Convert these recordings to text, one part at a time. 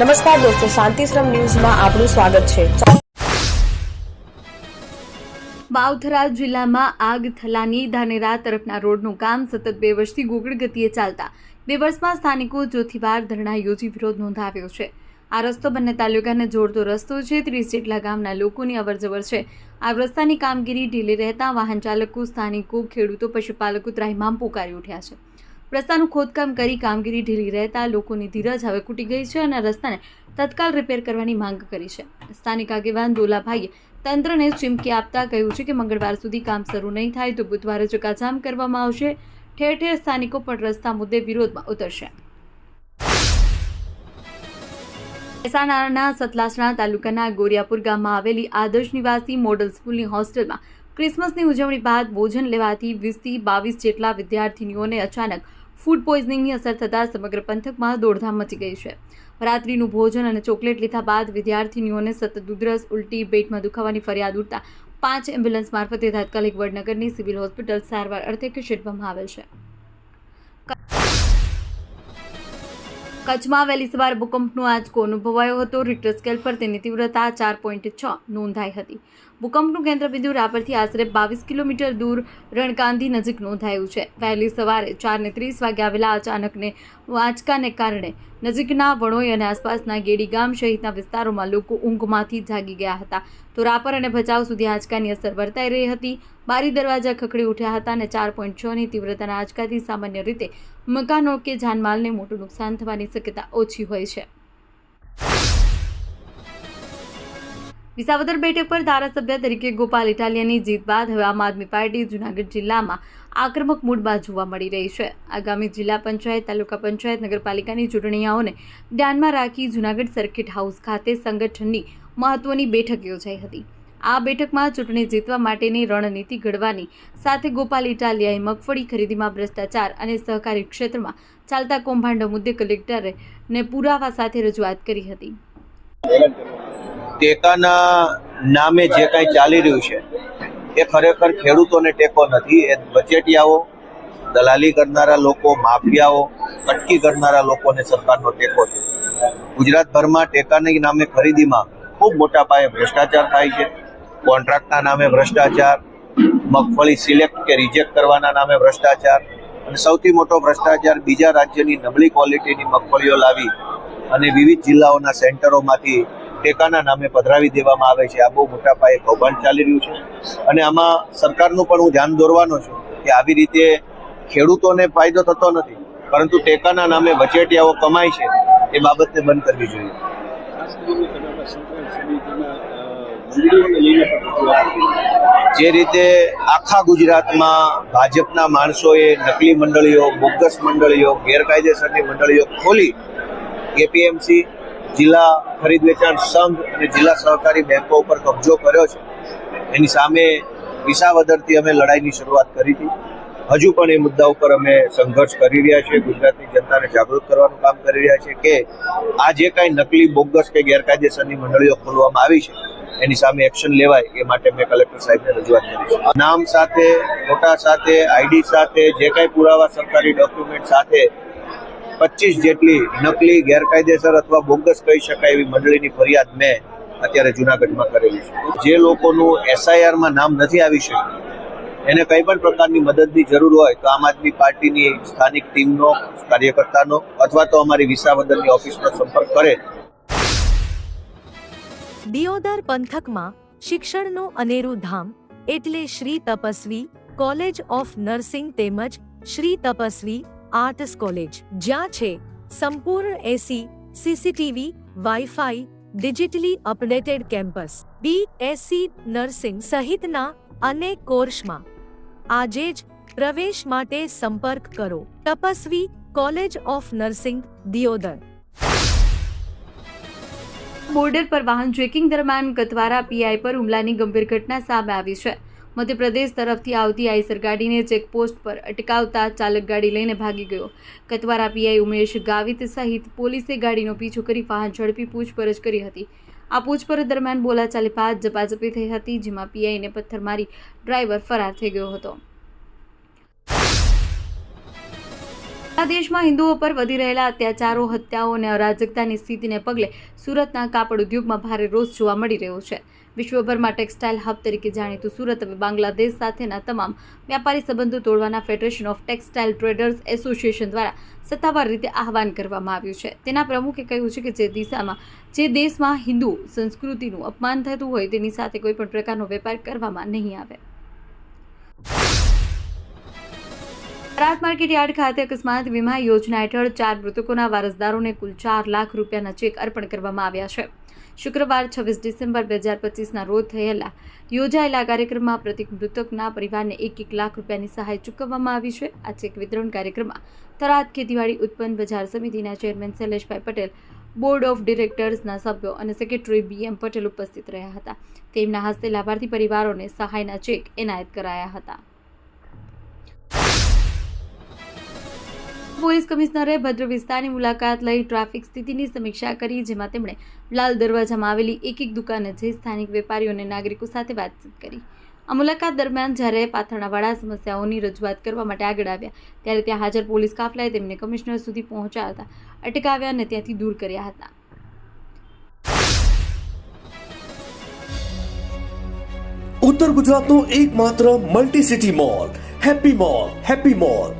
નમસ્કાર દોસ્તો, શાંતિશ્રમ ન્યૂઝમાં આપનું સ્વાગત છે. બાવથરા જિલ્લામાં આગ થલાની ધાનેરા તરફના રોડનું કામ સતત બે વર્ષથી ગોગળ ગતિએ ચાલતા. બે વર્ષમાં સ્થાનિકો ચોથીવાર ધરણા યોજી વિરોધ નોંધાવ્યો છે. આ રસ્તો બંને તાલુકાને જોડતો રસ્તો છે, ત્રીસ જેટલા ગામના લોકોની અવરજવર છે. આ રસ્તાની કામગીરી ઢીલી રહેતા વાહન ચાલકો સ્થાનિકો, ખેડૂતો, પશુપાલકો ત્રાહિમામ પોકારી ઉઠ્યા છે. રસ્તાનું ખોદકામ કરી કામગીરી ઢીલી રહેતા લોકોની ધીરજ હવે ખૂટી ગઈ છે અને રસ્તાને તત્કાલ રિપેર કરવાની માંગ કરી છે. સ્થાનિક આગેવાન દોલાભાઈએ તંત્રને ચીમકી આપતા કહ્યું છે કે મંગળવાર સુધી કામ શરૂ નહીં થાય તો બુધવારે ચકાજામ કરવામાં આવશે. ઠેર ઠેર સ્થાનિકો પણ રસ્તા મુદ્દે વિરોધમાં ઉતરશે. મહેસાણાના સતલાસણા તાલુકાના ગોરિયાપુર ગામમાં આવેલી આદર્શ નિવાસી મોડલ સ્કૂલની હોસ્ટેલમાં ક્રિસમસની ઉજવણી બાદ ભોજન લેવાથી વીસથી બાવીસ જેટલા વિદ્યાર્થીનીઓને અચાનક ફૂડ પોઈઝનિંગની અસર થતાં સમગ્ર પંથકમાં દોડધામ મચી ગઈ છે. રાત્રિનું ભોજન અને ચોકલેટ લીધા બાદ વિદ્યાર્થીનીઓને સતત દુધરસ, ઉલટી, પેટમાં દુખાવાની ફરિયાદ ઉઠતા પાંચ એમ્બ્યુલન્સ મારફતે તાત્કાલિક વડનગરની સિવિલ હોસ્પિટલ સારવાર અર્થે ખસેડવામાં આવેલ છે. કચ્છમાં વહેલી સવારે ભૂકંપનો આંચકો અનુભવાયો હતો. રિક્ટર સ્કેલ પર તેની તીવ્રતા ચાર પોઈન્ટ છ નોંધાઈ હતી. ભૂકંપનું કેન્દ્રબિંદુ રાપરથી આશરે બાવીસ કિલોમીટર દૂર રણકાંધી નજીક નોંધાયું છે. વહેલી સવારે ચારને ત્રીસ વાગે આવેલા અચાનકને વાંચકાને કારણે નજીકના વણોઈ અને આસપાસના ગેડી ગામ સહિતના વિસ્તારોમાં લોકો ઊંઘમાંથી જાગી ગયા હતા. તો રાપર અને ભચાઉ સુધી આંચકાની અસર વર્તાઈ રહી હતી. બારી દરવાજા ખખડી ઉઠ્યા હતા અને ચાર પોઈન્ટ છની તીવ્રતાના આંચકાથી સામાન્ય રીતે મકાનો કે જાનમાલને મોટું નુકસાન થવાની શક્યતા ઓછી હોય છે. વિસાવદર બેઠક પર ધારાસભ્ય તરીકે ગોપાલ ઇટાલિયાની જીત બાદ હવે આમ આદમી પાર્ટી જૂનાગઢ જિલ્લામાં આક્રમક મૂડમાં જોવા મળી રહી છે. આગામી જિલ્લા પંચાયત, તાલુકા પંચાયત, નગરપાલિકાની ચૂંટણીઓને ધ્યાનમાં રાખી જૂનાગઢ સર્કિટ હાઉસ ખાતે સંગઠનની મહત્વની બેઠક યોજાઈ હતી. આ બેઠકમાં ચૂંટણી જીતવા માટેની રણનીતિ ઘડવાની સાથે ગોપાલ ઇટાલિયાએ મગફળી ખરીદીમાં ભ્રષ્ટાચાર અને સહકારી ક્ષેત્રમાં ચાલતા કૌભાંડો મુદ્દે કલેક્ટરે પુરાવા સાથે રજૂઆત કરી હતી. ટેકાના નામે જે કાંઈ ચાલી રહ્યું છે, એ ખરેખર ખેડૂતોને ટેકો નથી. એ વચેટિયાઓ દલાલી કરનારા લોકો, માફિયાઓ કટકી કરનારા લોકોને સરકારનો ટેકો છે. ગુજરાતભરમાં ટેકાની નામે ખરીદીમાં ખૂબ મોટા પાયે ભ્રષ્ટાચાર થાય છે. કોન્ટ્રાક્ટના નામે ભ્રષ્ટાચાર, મગફળી સિલેક્ટ કે રિજેક્ટ કરવાના નામે ભ્રષ્ટાચાર અને સૌથી મોટો ભ્રષ્ટાચાર બીજા રાજ્યની નબળી ક્વોલિટીની મગફળીઓ લાવી અને વિવિધ જિલ્લાઓના સેન્ટરોમાંથી ટેકાના નામે પધરાવી દેવામાં આવે છે. આ બહુ મોટા પાયે કૌભાંડ ચાલી રહ્યું છે. અને આમાં સરકારનું પણ હું ધ્યાન દોરવાનો છું કે આવી રીતે ખેડૂતોને ફાયદો થતો નથી પરંતુ ટેકાના નામે વચેટિયાઓ કમાય છે એ બાબતને બંધ કરવી જોઈએ. જે રીતે આખા ગુજરાતમાં ભાજપના માણસોએ નકલી મંડળીઓ બોગસ મંડળીઓ ગેરકાયદેસરની મંડળીઓ ખોલી એપીએમસી જિલ્લા ખરીદ વેચાણ સંઘ અને જિલ્લા સહકારી બેંકો ઉપર કબજો કર્યો છે. એની સામે વિસાવદરથી અમે લડાઈની શરૂઆત કરી હતી. હજુ પણ એ મુદ્દા ઉપર અમે સંઘર્ષ કરી રહ્યા છીએ. ગુજરાતની જનતાને જાગૃત કરવાનું કામ કરી રહ્યા છીએ કે આ જે કાંઈ નકલી, બોગસ કે ગેરકાયદેસરની મંડળીઓ ખોલવામાં આવી છે, એની સામે એક્શન લેવાય એ માટે મેં કલેક્ટર સાહેબને રજૂઆત કરી છે. નામ સાથે, ફોટા સાથે, આઈડી સાથે, જે કાંઈ પુરાવા સરકારી ડોક્યુમેન્ટ સાથે પચીસ જેટલી નકલી ગેરકાયદેસર અથવા બોગસ કહી શકાય એવી મંડળીની ફરિયાદ મેં અત્યારે જુનાગઢમાં કરેલી છે. જે લોકોનું એસઆઈઆરમાં નામ નથી આવી શક્યું, એને કંઈ પણ પ્રકારની મદદની જરૂર હોય તો આમ આદમી પાર્ટીની સ્થાનિક ટીમનો, કાર્યકર્તાનો અથવા તો અમારી વિસાવદરની ઓફિસનો સંપર્ક કરે. દિયોદર પંથકમાં શિક્ષણનું અનેરું ધામ એટલે Shri Tapasvi college of nursing તેમજ શ્રી તપસ્વી આર્ટસ કોલેજ, જ્યાં છે સંપૂર્ણ AC, CCTV, WiFi, digitally updated campus B SC nursing સહિતના અનેક કોર્સમાં. આજે જ પ્રવેશ માટે સંપર્ક કરો. Tapasvi college of nursing, Deodar. Border પર વાહન ચેકિંગ દરમિયાન ગતવારા પીઆઈ પર હુમલાની ગંભીર ઘટના સામે આવી છે. મધ્યપ્રદેશ તરફથી આવતી આઈસર ગાડીને ચેકપોસ્ટ પર અટકાવતા ચાલક ગાડી લઈને ભાગી ગયો. કતવારા પીઆઈ ઉમેશ ગાવિત સહિત પોલીસે ગાડીનો પીછો કરી વાહન ઝડપી પૂછપરછ કરી હતી. આ પૂછપરછ દરમિયાન બોલાચાલી બાદ ઝપાઝપી થઈ હતી, જેમાં પીઆઈને પથ્થર મારી ડ્રાઈવર ફરાર થઈ ગયો હતો. આ દેશમાં હિન્દુઓ પર વધી રહેલા અત્યાચારો, હત્યાઓ અને અરાજકતાની સ્થિતિને પગલે સુરતના કાપડ ઉદ્યોગમાં ભારે રોષ જોવા મળી રહ્યો છે. વિશ્વભરમાં ટેક્સટાઇલ હબ તરીકે જાણીતું સુરત હવે બાંગ્લાદેશ સાથેના તમામ વ્યાપારી સંબંધો તોડવાના federation of textile traders association દ્વારા સત્તાવાર રીતે આહવાન કરવામાં આવ્યું છે. તેના પ્રમુખે કહ્યું છે કે જે દિશામાં, જે દેશમાં હિન્દુ સંસ્કૃતિનું અપમાન થતું હોય તેની સાથે કોઈ પણ પ્રકારનો વેપાર કરવામાં નહીં આવે. રાત માર્કેટ ખાતે અકસ્માત વીમા યોજના હેઠળ ચાર મૃતકોના વારસદારોને કુલ ચાર લાખ રૂપિયાના ચેક અર્પણ કરવામાં આવ્યા છે. શુક્રવાર છવ્વીસ ડિસેમ્બર બે હજાર પચીસના રોજ થયેલા યોજાયેલા કાર્યક્રમમાં પ્રતિક મૃતકના પરિવારને એક એક લાખ રૂપિયાની સહાય ચૂકવવામાં આવી છે. આ ચેક વિતરણ કાર્યક્રમમાં થરાદ ખેતીવાડી ઉત્પન્ન બજાર સમિતિના chairman Shaileshbhai Patel, board of ડિરેક્ટર્સના સભ્યો અને સેક્રેટરી બી એમ પટેલ ઉપસ્થિત રહ્યા હતા. તેમના હસ્તે લાભાર્થી પરિવારોને સહાયના ચેક એનાયત કરાયા હતા. પોલીસ કમિશનરે ભદ્ર વિસ્તારની મુલાકાત લઈ ટ્રાફિક સ્થિતિની સમીક્ષા કરી, જેમાં તેમણે લાલ દરવાજામાં આવેલી એક એક દુકાને જઈ સ્થાનિક વેપારીઓ અને નાગરિકો સાથે વાતચીત કરી. આ મુલાકાત દરમિયાન જ્યારે પાથરણાવાળા સમસ્યાઓની રજૂઆત કરવા માટે આગળ આવ્યા, ત્યારે ત્યાં હાજર પોલીસ કાફલાએ તેમને કમિશનર સુધી પહોંચાડતા અટકાવ્યા અને ત્યાંથી દૂર કર્યા હતા. ઉત્તર ગુજરાતનો એકમાત્ર multi city mall happy mall happy mall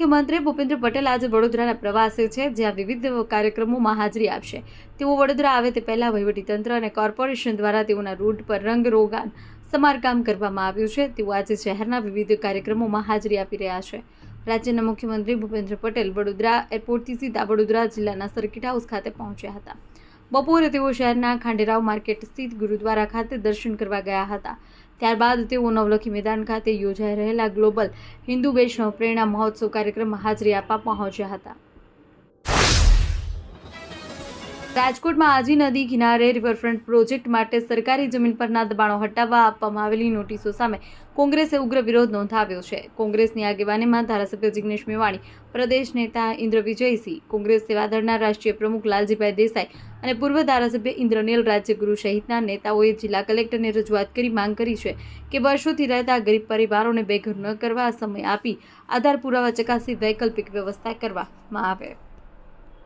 મુખ્યમંત્રી ભૂપેન્દ્ર પટેલ આજે વડોદરાના પ્રવાસે છે, જ્યાં વિવિધ કાર્યક્રમોમાં હાજરી આપશે. તેઓ વડોદરા આવે તે પહેલા વહીવટીતંત્ર અને કોર્પોરેશન દ્વારા તેઓના રૂટ પર રંગરોગાન સમારકામ કરવામાં આવ્યું છે. તેઓ આજે શહેરના વિવિધ કાર્યક્રમોમાં હાજરી આપી રહ્યા છે. રાજ્યના મુખ્યમંત્રી ભૂપેન્દ્ર પટેલ વડોદરા એરપોર્ટથી સીધા વડોદરા જિલ્લાના સર્કિટ હાઉસ ખાતે પહોંચ્યા હતા. બપોરે તેઓ શહેરના ખાંડેરાવ માર્કેટ સ્થિત ગુરુદ્વારા ખાતે દર્શન કરવા ગયા હતા. ત્યારબાદ તેઓ નવલખી મેદાન ખાતે યોજાઈ રહેલા ગ્લોબલ હિન્દુ વૈષ્ણવ પ્રેરણા મહોત્સવ કાર્યક્રમમાં હાજરી આપવા પહોંચ્યા હતા. રાજકોટમાં આજી નદી કિનારે રિવરફ્રન્ટ પ્રોજેક્ટ માટે સરકારી જમીન પરના દબાણો હટાવવા આપવામાં આવેલી નોટિસો સામે કોંગ્રેસે ઉગ્ર વિરોધ નોંધાવ્યો છે. કોંગ્રેસની આગેવાનીમાં ધારાસભ્ય જિગ્નેશ મેવાણી, પ્રદેશ નેતા ઇન્દ્ર વિજયસિંહ, કોંગ્રેસ સેવાદળના રાષ્ટ્રીય પ્રમુખ લાલજીભાઈ દેસાઈ અને પૂર્વ ધારાસભ્ય ઇન્દ્રનીલ રાજ્યગુરુ સહિતના નેતાઓએ જિલ્લા કલેક્ટરને રજૂઆત કરી માંગ કરી છે કે વર્ષોથી રહેતા ગરીબ પરિવારોને બેઘર ન કરવા સમય આપી આધાર પુરાવા ચકાસી વૈકલ્પિક વ્યવસ્થા કરવામાં આવે.